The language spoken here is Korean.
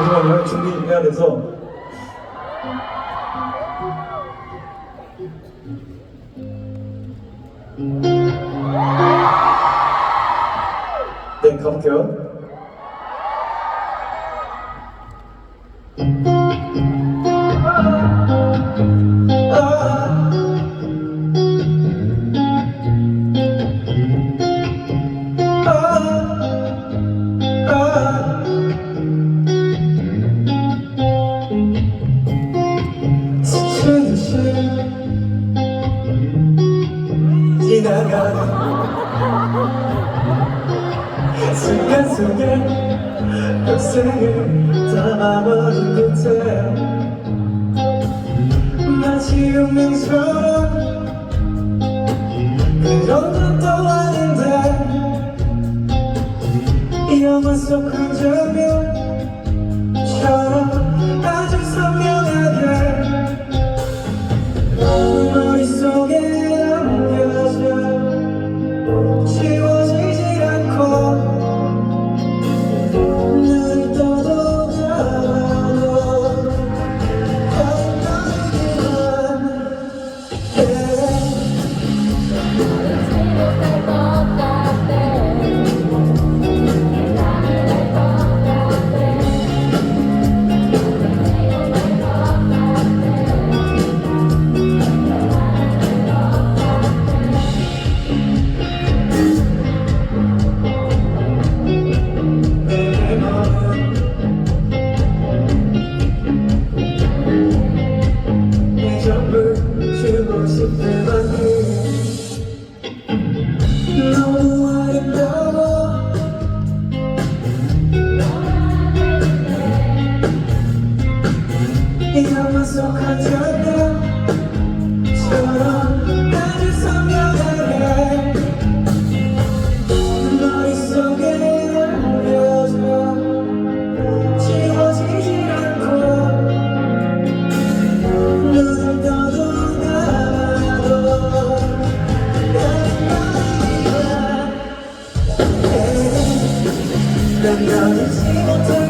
잠시만요. 준비해야 돼서. 네, 가볼게요. 지나가는 순간 속에 벽색을 담아버린 듯해 마치 운명처럼 그런 것도 아닌데 영화 속한 장면처럼 아주 선명하게 난 너를 못할 거야